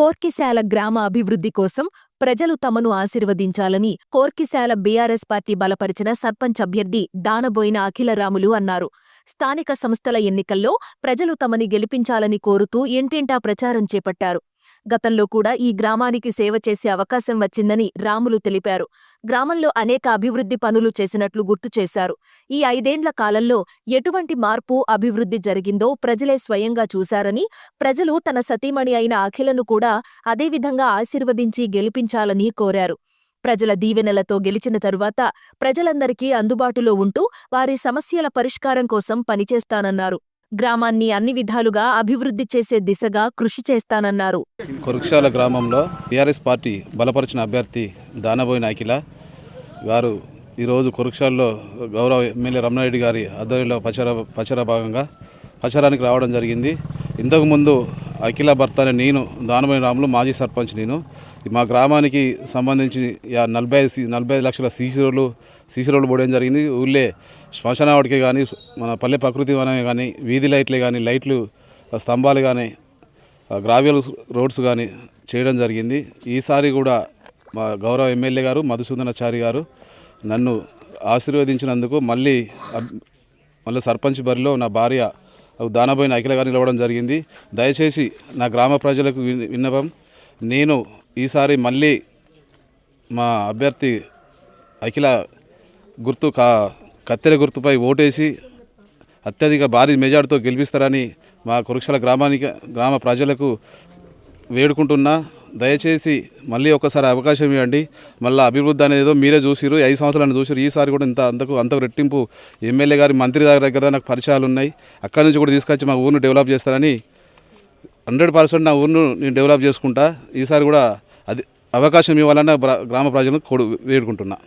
కోర్కిశాల గ్రామ అభివృద్ధి కోసం ప్రజలు తమను ఆశీర్వదించాలని కోర్కిశాల బీఆర్ఎస్ పార్టీ బలపరిచిన సర్పంచ్ అభ్యర్థి దానబోయిన అఖిలరాములు అన్నారు. స్థానిక సంస్థల ఎన్నికల్లో ప్రజలు తమని గెలిపించాలని కోరుతూ ఇంటింటా ప్రచారం చేపట్టారు. గతంలో కూడా ఈ గ్రామానికి సేవ చేసే అవకాశం వచ్చిందని రాములు తెలిపారు. గ్రామంలో అనేక అభివృద్ధి పనులు చేసినట్లు గుర్తు చేశారు. ఈ ఐదేండ్ల కాలంలో ఎటువంటి మార్పు అభివృద్ధి జరిగిందో ప్రజలే స్వయంగా చూశారని ప్రజలు తన సతీమణి అయిన అఖిలను కూడా అదేవిధంగా ఆశీర్వదించి గెలిపించాలని కోరారు. ప్రజల దీవెనలతో గెలిచిన తరువాత ప్రజలందరికీ అందుబాటులో ఉంటూ వారి సమస్యల పరిష్కారం కోసం పనిచేస్తానన్నారు. గ్రామాన్ని అన్ని విధాలుగా అభివృద్ధి చేసే దిశగా కృషి చేస్తానన్నారు. కొరుక్షాల గ్రామంలో టీఆర్ఎస్ పార్టీ బలపరిచిన అభ్యర్థి దానబోయి అఖిల వారు ఈరోజు కొరుక్షాల్లో గౌరవ ఎమ్మెల్యే రమణారెడ్డి గారి ఆధ్వర్యంలో ప్రచార ప్రచార భాగంగా ప్రచారానికి రావడం జరిగింది. ఇంతకుముందు అఖిల భర్త అనే నేను దానమైన రాములు మాజీ సర్పంచ్ నేను. మా గ్రామానికి సంబంధించి యా నలభై ఐదు సి- నలభై ఐదు లక్షల సీసీ రోడ్లు సీసీ రోడ్లు పోవడం జరిగింది. ఊళ్ళే శ్మశాన కానీ మన పల్లె ప్రకృతి వనమే కానీ వీధి లైట్లే కానీ లైట్లు స్తంభాలు కానీ గ్రావ్యల్ రోడ్స్ కానీ చేయడం జరిగింది. ఈసారి కూడా మా గౌరవ ఎమ్మెల్యే గారు మధుసూదనాచారి గారు నన్ను ఆశీర్వదించినందుకు మళ్ళీ మళ్ళీ సర్పంచ్ బరిలో నా భార్య దానబోయిన అఖిల గారు నిలవడం జరిగింది. దయచేసి నా గ్రామ ప్రజలకు విన్నపం. నేను ఈసారి మళ్ళీ మా అభ్యర్థి అఖిల గుర్తు కా కత్తెర గుర్తుపై ఓటేసి అత్యధిక భారీ మెజార్టీతో గెలిపిస్తారని మా కురుక్షల గ్రామానికి గ్రామ ప్రజలకు వేడుకుంటున్నా. దయచేసి మళ్ళీ ఒకసారి అవకాశం ఇవ్వండి. మళ్ళీ అభివృద్ధి అనేది ఏదో మీరే చూసిరు ఐదు సంవత్సరాలు చూసిరు ఈసారి కూడా ఇంత అంతకు అంతకు రెట్టింపు ఎమ్మెల్యే గారి మంత్రి దగ్గర దగ్గర నాకు పరిచయాలు ఉన్నాయి. అక్కడి నుంచి కూడా తీసుకొచ్చి మా ఊరిని డెవలప్ చేస్తారని హండ్రెడ్ పర్సెంట్ నా ఊరిను నేను డెవలప్ చేసుకుంటా. ఈసారి కూడా అది అవకాశం ఇవ్వాలని గ్రామ ప్రజలను కోడు వేడుకుంటున్నా.